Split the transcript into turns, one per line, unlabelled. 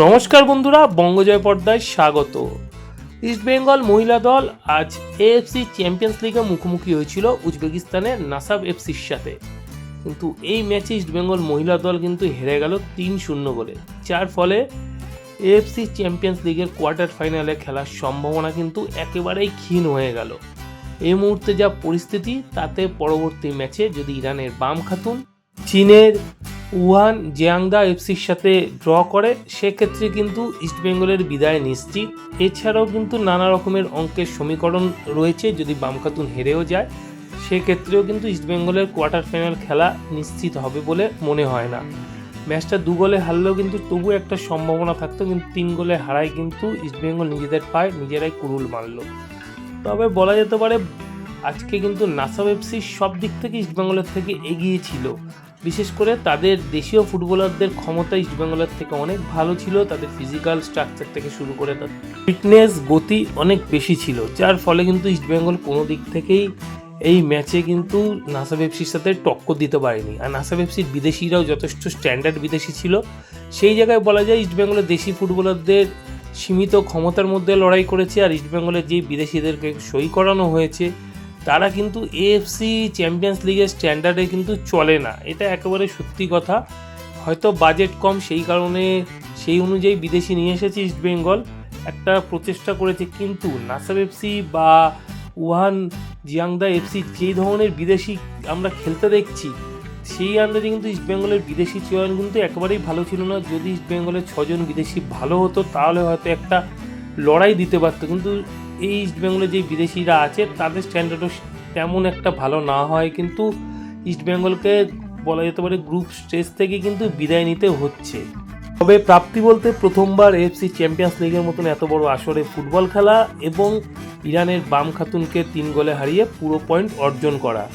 নমস্কার বন্ধুরা, বঙ্গজয় পর্দায় স্বাগত। ইস্টবেঙ্গল মহিলা দল আজ এএফসি চ্যাম্পিয়ন্স লিগে মুখোমুখি হয়েছিল উজবেকিস্তানের নাসাব এফসির সাথে। কিন্তু এই ম্যাচে ইস্টবেঙ্গল মহিলা দল কিন্তু হেরে গেল তিন শূন্য গোলে। যার ফলে এএফসি চ্যাম্পিয়ন্স লিগের কোয়ার্টার ফাইনালে খেলার সম্ভাবনা কিন্তু একেবারেই ক্ষীণ হয়ে গেল। এই মুহূর্তে যা পরিস্থিতি, তাতে পরবর্তী ম্যাচে যদি ইরানের বাম খাতুন, চীনের উহান জিয়াংদা এফসির সাথে ড্র করে, সেক্ষেত্রে কিন্তু ইস্টবেঙ্গলের বিদায় নিশ্চিত। এছাড়াও কিন্তু নানা রকমের অঙ্কের সমীকরণ রয়েছে, যদি বামখাতুন হেরেও যায়, সেক্ষেত্রেও কিন্তু ইস্টবেঙ্গলের কোয়ার্টার ফাইনাল খেলা নিশ্চিত হবে বলে মনে হয় না। ম্যাচটা দু গোলে হারলেও কিন্তু তবু একটা সম্ভাবনা থাকতো, কিন্তু তিন গোলে হারায় কিন্তু ইস্টবেঙ্গল নিজেদের পায় নিজেরাই কুরুল মারলো। তবে বলা যেতে পারে, আজকে কিন্তু নাসাব এফসি সব দিক থেকে ইস্টবেঙ্গলের থেকে এগিয়ে ছিল। বিশেষ করে তাদের দেশীয় ফুটবলারদের ক্ষমতা ইস্টবেঙ্গলের থেকে অনেক ভালো ছিল, তাদের ফিজিক্যাল স্ট্রাকচার থেকে শুরু করে তাদের ফিটনেস গতি অনেক বেশি ছিল, যার ফলে কিন্তু ইস্টবেঙ্গল কোনো দিক থেকেই এই ম্যাচে কিন্তু নাসা এফসির সাথে টক্কর দিতে পারেনি। আর নাসা এফসির বিদেশিরাও যথেষ্ট স্ট্যান্ডার্ড বিদেশি ছিল। সেই জায়গায় বলা যায় ইস্টবেঙ্গলের দেশি ফুটবলারদের সীমিত ক্ষমতার মধ্যে লড়াই করেছে, আর ইস্টবেঙ্গলের যে বিদেশিদেরকে সই করানো হয়েছে তারা কিন্তু এএফসি চ্যাম্পিয়ন্স লিগের স্ট্যান্ডার্ডে কিন্তু চলে না। এটা একেবারে সত্যি কথা। হয়তো বাজেট কম, সেই কারণে সেই অনুযায়ী বিদেশি নিয়ে এসেছে ইস্টবেঙ্গল একটা প্রচেষ্টা করেছে কিন্তু নাসার এফসি বা উহান জিয়াংদা এফসি যে ধরনের বিদেশি আমরা খেলতে দেখছি, সেই আন্দাজে কিন্তু ইস্টবেঙ্গলের বিদেশি চয়ন কিন্তু একেবারেই ভালো ছিল না। যদি ইস্টবেঙ্গলের ছজন বিদেশি ভালো হতো, তাহলে হয়তো একটা লড়াই দিতে পারতো। কিন্তু এই ইস্টবেঙ্গলে যে বিদেশিরা আছে, তাদের স্ট্যান্ডার্ডও তেমন একটা ভালো না হয়। কিন্তু ইস্টবেঙ্গলকে বলা যেতে পারে গ্রুপ স্টেজ থেকে কিন্তু বিদায় নিতে হচ্ছে। তবে প্রাপ্তি বলতে প্রথমবার এফসি চ্যাম্পিয়ন্স লিগের মতন এত বড় আসরে ফুটবল খেলা এবং ইরানের বাম খাতুনকে তিন গোলে হারিয়ে পুরো পয়েন্ট অর্জন করা।